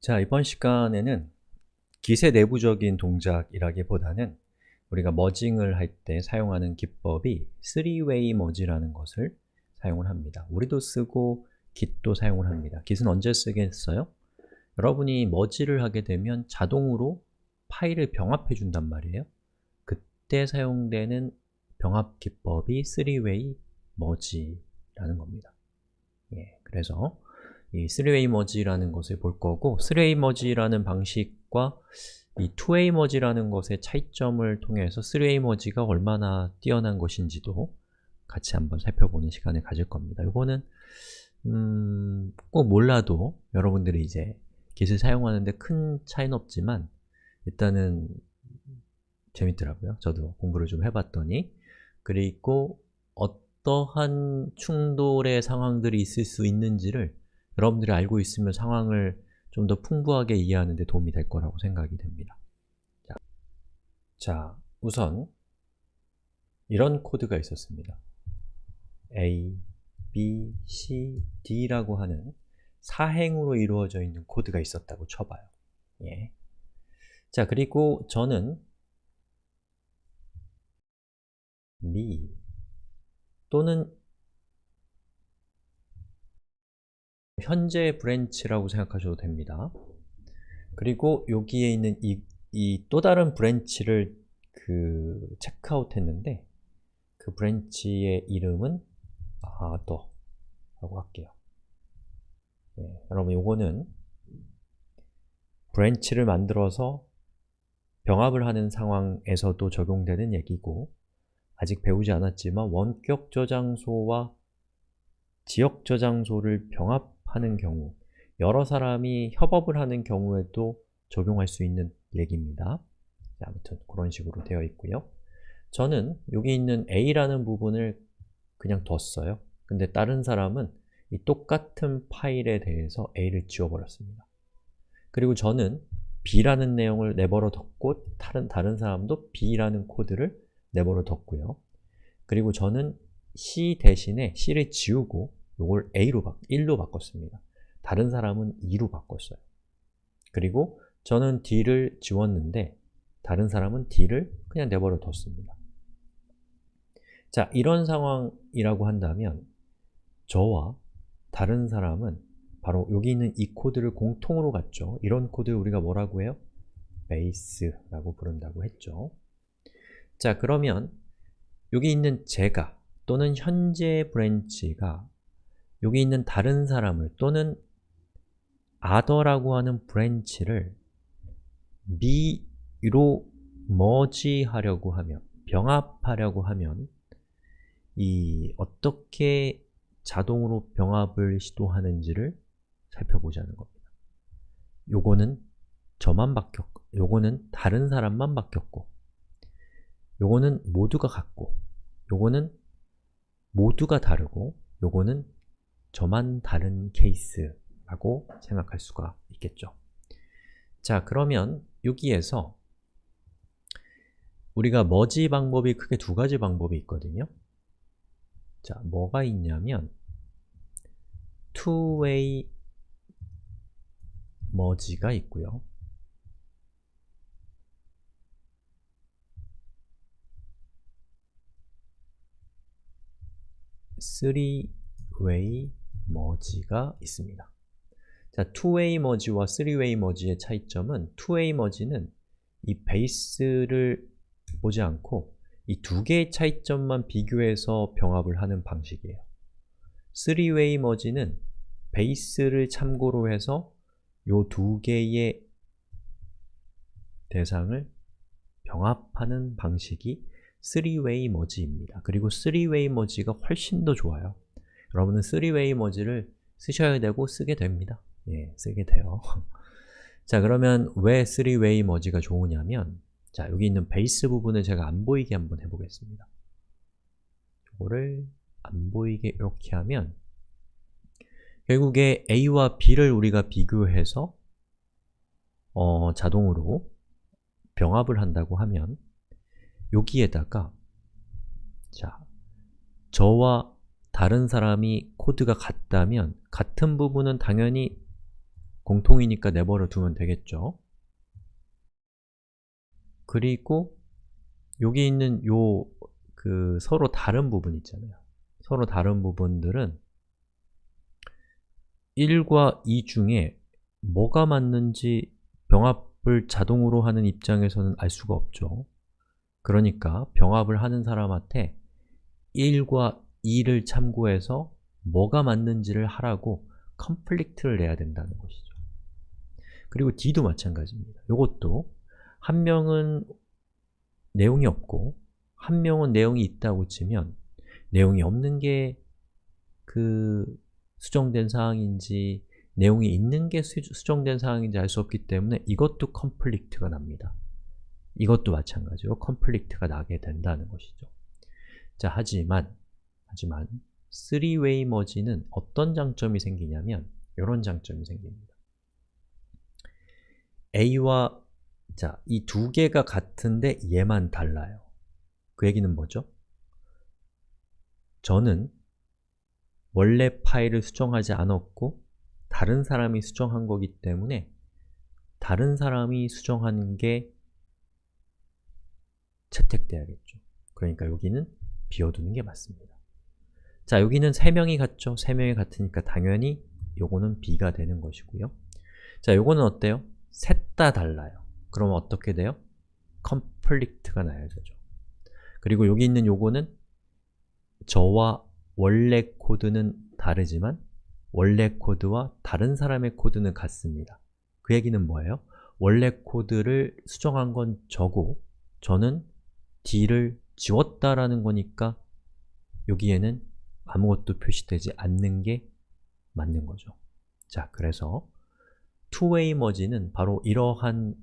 자, 이번 시간에는 기세 내부적인 동작이라기보다는 우리가 머징을 할 때 사용하는 기법이 3-way 머지라는 것을 사용을 합니다. 우리도 쓰고 git도 사용을 합니다. git은 언제 쓰겠어요? 여러분이 머지를 하게 되면 자동으로 파일을 병합해 준단 말이에요. 그때 사용되는 병합 기법이 3-way 머지라는 겁니다. 예, 그래서 이 3-way 머지라는 것을 볼 거고 3-way 머지라는 방식과 이 2-way 머지라는 것의 차이점을 통해서 3-way 머지가 얼마나 뛰어난 것인지도 같이 한번 살펴보는 시간을 가질 겁니다. 이거는 음, 꼭 몰라도 여러분들이 이제 git을 사용하는데 큰 차이는 없지만 일단은 재밌더라고요. 저도 공부를 좀 해봤더니 그리고 어떠한 충돌의 상황들이 있을 수 있는지를 여러분들이 알고 있으면 상황을 좀 더 풍부하게 이해하는 데 도움이 될 거라고 생각이 됩니다. 자, 자, 우선 이런 코드가 있었습니다. A, B, C, D라고 하는 사행으로 이루어져 있는 코드가 있었다고 쳐봐요. 예. 자, 그리고 저는 미 또는 현재 브랜치라고 생각하셔도 됩니다. 그리고 여기에 있는 이, 이또 다른 브랜치를 그 체크아웃 했는데 그 브랜치의 이름은 아더 라고 할게요. 예, 여러분 요거는 브랜치를 만들어서 병합을 하는 상황에서도 적용되는 얘기고 아직 배우지 않았지만 원격 저장소와 지역 저장소를 병합 하는 경우 여러 사람이 협업을 하는 경우에도 적용할 수 있는 얘기입니다. 아무튼 그런 식으로 되어 있고요. 저는 여기 있는 A라는 부분을 그냥 뒀어요. 근데 다른 사람은 이 똑같은 파일에 대해서 A를 지워버렸습니다. 그리고 저는 B라는 내용을 내버려 뒀고 다른, 다른 사람도 B라는 코드를 내버려 뒀고요. 그리고 저는 C 대신에 C를 지우고 이걸 A로 바, 1로 바꿨습니다. 다른 사람은 2로 바꿨어요. 그리고 저는 D를 지웠는데 다른 사람은 D를 그냥 내버려 뒀습니다. 자, 이런 상황이라고 한다면 저와 다른 사람은 바로 여기 있는 이 코드를 공통으로 갖죠. 이런 코드를 우리가 뭐라고 해요? 베이스라고 부른다고 했죠. 자, 그러면 여기 있는 제가 또는 현재 브랜치가 여기 있는 다른 사람을 또는 other라고 하는 브랜치를 B로 머지하려고 하면, 병합하려고 하면 이 어떻게 자동으로 병합을 시도하는지를 살펴보자는 겁니다. 요거는 저만 바뀌었고, 요거는 다른 사람만 바뀌었고, 요거는 모두가 같고, 요거는 모두가 다르고, 요거는 저만 다른 케이스라고 생각할 수가 있겠죠. 자, 그러면 여기에서 우리가 머지 방법이 크게 두 가지 방법이 있거든요. 자, 뭐가 있냐면 two-way 머지가 있고요. three-way 머지가 있습니다. 자, two-way 머지와 three-way 머지의 차이점은 two-way 머지는 이 베이스를 보지 않고 이 두 개의 차이점만 비교해서 병합을 하는 방식이에요. 3-way 머지는 베이스를 참고로 해서 이두 개의 대상을 병합하는 방식이 3-way 머지입니다. 그리고 3-way 머지가 훨씬 더 좋아요. 여러분은 3-way 머지를 쓰셔야 되고 쓰게 됩니다. 예, 쓰게 돼요. 자, 그러면 왜 3-way 머지가 좋으냐면 자, 여기 있는 베이스 부분을 제가 안 보이게 한번 해보겠습니다. 이거를 안 보이게 이렇게 하면 결국에 A와 B를 우리가 비교해서 어, 자동으로 병합을 한다고 하면 여기에다가 자, 저와 다른 사람이 코드가 같다면 같은 부분은 당연히 공통이니까 내버려 두면 되겠죠. 그리고 여기 있는 요 그 서로 다른 부분 있잖아요. 서로 다른 부분들은 1과 2 중에 뭐가 맞는지 병합을 자동으로 하는 입장에서는 알 수가 없죠. 그러니까 병합을 하는 사람한테 1과 2를 참고해서 뭐가 맞는지를 하라고 컴플리트를 내야 된다는 것이죠. 그리고 D도 마찬가지입니다. 이것도 한 명은 내용이 없고 한 명은 내용이 있다고 치면 내용이 없는 게 그 수정된 사항인지 내용이 있는 게 수, 수정된 사항인지 알 수 없기 때문에 이것도 컴플리트가 납니다. 이것도 마찬가지로 컴플리트가 나게 된다는 것이죠. 자, 하지만 하지만 3-way 머지는 어떤 장점이 생기냐면 이런 장점이 생깁니다. A와 자, 이 두 개가 같은데 얘만 달라요. 그 얘기는 뭐죠? 저는 원래 파일을 수정하지 않았고 다른 사람이 수정한 거기 때문에 다른 사람이 수정한 게 채택돼야겠죠. 그러니까 여기는 비워두는 게 맞습니다. 자, 여기는 3명이 같죠? 3명이 같으니까 당연히 요거는 B가 되는 것이고요. 자, 요거는 어때요? 셋 다 달라요. 그러면 어떻게 돼요? 컴플리트가 나야 되죠. 그리고 여기 있는 요거는 저와 원래 코드는 다르지만 원래 코드와 다른 사람의 코드는 같습니다. 그 얘기는 뭐예요? 원래 코드를 수정한 건 저고 저는 D를 지웠다라는 거니까 여기에는 아무것도 표시되지 않는 게 맞는 거죠. 자, 그래서 two-way 머지는 바로 이러한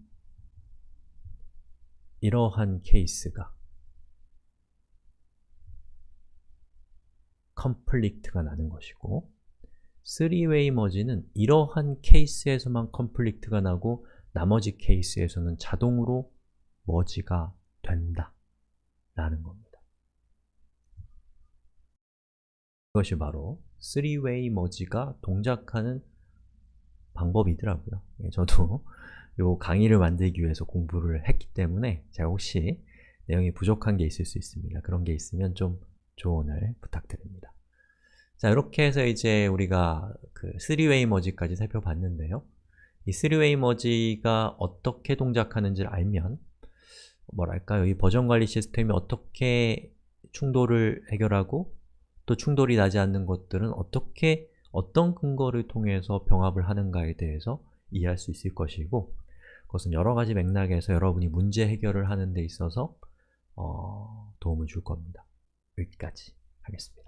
이러한 케이스가 컴플리트가 나는 것이고 3-way 머지는 이러한 케이스에서만 컴플리트가 나고 나머지 케이스에서는 자동으로 머지가 된다 라는 겁니다. 이것이 바로 3-way 머지가 동작하는 방법이더라고요. 예, 저도 요 강의를 만들기 위해서 공부를 했기 때문에 제가 혹시 내용이 부족한 게 있을 수 있습니다. 그런 게 있으면 좀 조언을 부탁드립니다. 자, 이렇게 해서 이제 우리가 그 3-way 머지까지 살펴봤는데요. 이 3-way 머지가 어떻게 동작하는지를 알면 뭐랄까요, 이 버전 관리 시스템이 어떻게 충돌을 해결하고 또 충돌이 나지 않는 것들은 어떻게 어떤 근거를 통해서 병합을 하는가에 대해서 이해할 수 있을 것이고 그것은 여러 가지 맥락에서 여러분이 문제 해결을 하는 데 있어서 어, 도움을 줄 겁니다. 여기까지 하겠습니다.